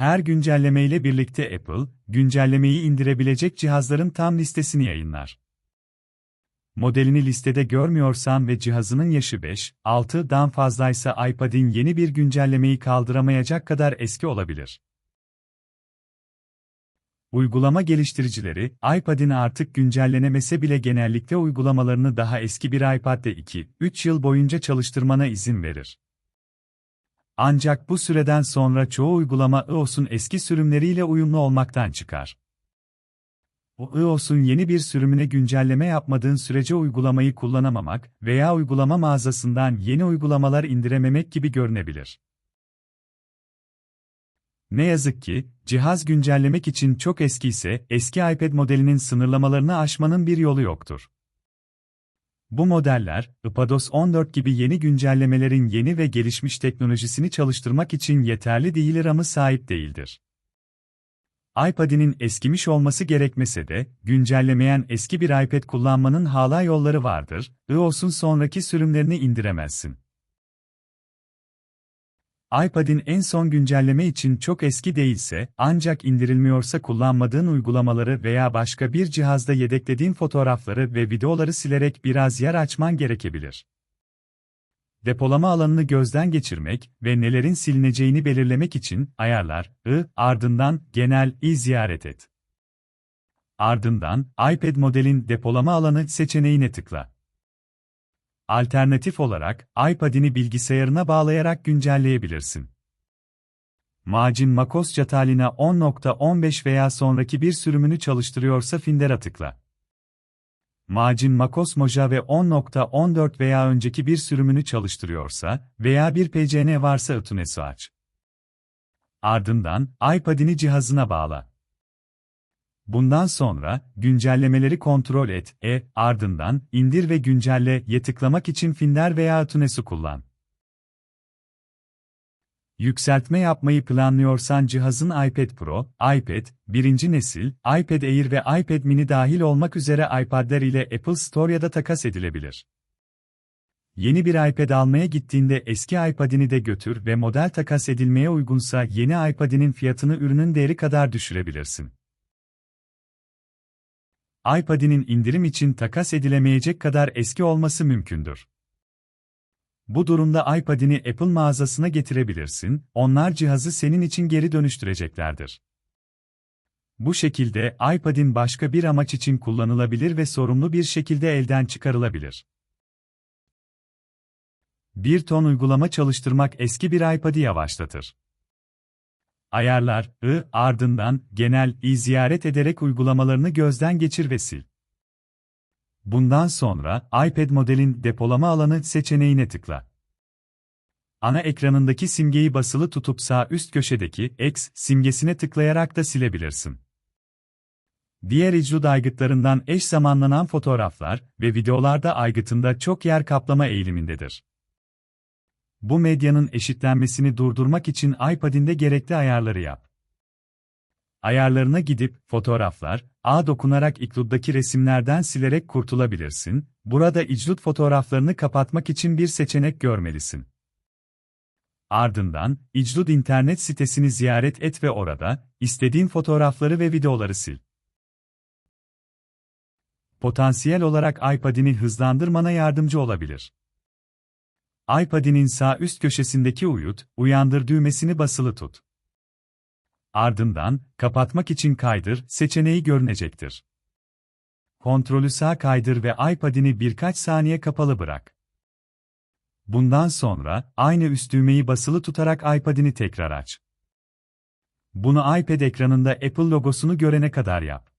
Her güncelleme ile birlikte Apple, güncellemeyi indirebilecek cihazların tam listesini yayınlar. Modelini listede görmüyorsan ve cihazının yaşı 5, 6'dan fazlaysa iPad'in yeni bir güncellemeyi kaldıramayacak kadar eski olabilir. Uygulama geliştiricileri, iPad'in artık güncellenemese bile genellikle uygulamalarını daha eski bir iPad'de 2-3 yıl boyunca çalıştırmana izin verir. Ancak bu süreden sonra çoğu uygulama iOS'un eski sürümleriyle uyumlu olmaktan çıkar. O iOS'un yeni bir sürümüne güncelleme yapmadığın sürece uygulamayı kullanamamak veya uygulama mağazasından yeni uygulamalar indirememek gibi görünebilir. Ne yazık ki, cihaz güncellemek için çok eski ise eski iPad modelinin sınırlamalarını aşmanın bir yolu yoktur. Bu modeller, iPadOS 14 gibi yeni güncellemelerin yeni ve gelişmiş teknolojisini çalıştırmak için yeterli değil RAM'ı sahip değildir. iPad'inin eskimiş olması gerekmese de, güncellemeyen eski bir iPad kullanmanın hala yolları vardır, iOS'un sonraki sürümlerini indiremezsin iPad'in en son güncelleme için çok eski değilse, ancak indirilmiyorsa kullanmadığın uygulamaları veya başka bir cihazda yedeklediğin fotoğrafları ve videoları silerek biraz yer açman gerekebilir. Depolama alanını gözden geçirmek ve nelerin silineceğini belirlemek için ayarlar, I, ardından genel i ziyaret et. Ardından iPad modelin depolama alanı seçeneğine tıkla. Alternatif olarak, iPad'ini bilgisayarına bağlayarak güncelleyebilirsin. Macin Makos Catalina 10.15 veya sonraki bir sürümünü çalıştırıyorsa Finder'a tıkla. Macin Makos Mojave 10.14 veya önceki bir sürümünü çalıştırıyorsa veya bir PCN varsa Utunes'i aç. Ardından, iPad'ini cihazına bağla. Bundan sonra, güncellemeleri kontrol et, e, ardından, indir ve güncelle, ye tıklamak için Finder veya Tunes'i kullan. Yükseltme yapmayı planlıyorsan cihazın iPad Pro, iPad, birinci nesil, iPad Air ve iPad mini dahil olmak üzere iPad'ler ile Apple Store ya da takas edilebilir. Yeni bir iPad almaya gittiğinde eski iPad'ini de götür ve model takas edilmeye uygunsa yeni iPad'inin fiyatını ürünün değeri kadar düşürebilirsin iPad'inin indirim için takas edilemeyecek kadar eski olması mümkündür. Bu durumda iPad'ini Apple mağazasına getirebilirsin, onlar cihazı senin için geri dönüştüreceklerdir. Bu şekilde iPad'in başka bir amaç için kullanılabilir ve sorumlu bir şekilde elden çıkarılabilir. Bir ton uygulama çalıştırmak eski bir iPad'i yavaşlatır. Ayarlar, I, ardından, genel, i ziyaret ederek uygulamalarını gözden geçir ve sil. Bundan sonra, iPad modelin depolama alanı seçeneğine tıkla. Ana ekranındaki simgeyi basılı tutup sağ üst köşedeki X simgesine tıklayarak da silebilirsin. Diğer icrud aygıtlarından eş zamanlanan fotoğraflar ve videolarda aygıtında çok yer kaplama eğilimindedir. Bu medyanın eşitlenmesini durdurmak için iPad'inde gerekli ayarları yap. Ayarlarına gidip, fotoğraflar, A dokunarak iCloud'daki resimlerden silerek kurtulabilirsin, burada iCloud fotoğraflarını kapatmak için bir seçenek görmelisin. Ardından, iCloud internet sitesini ziyaret et ve orada, istediğin fotoğrafları ve videoları sil. Potansiyel olarak iPad'ini hızlandırmana yardımcı olabilir iPad'inin sağ üst köşesindeki uyut, uyandır düğmesini basılı tut. Ardından, kapatmak için kaydır seçeneği görünecektir. Kontrolü sağ kaydır ve iPad'ini birkaç saniye kapalı bırak. Bundan sonra, aynı üst düğmeyi basılı tutarak iPad'ini tekrar aç. Bunu iPad ekranında Apple logosunu görene kadar yap.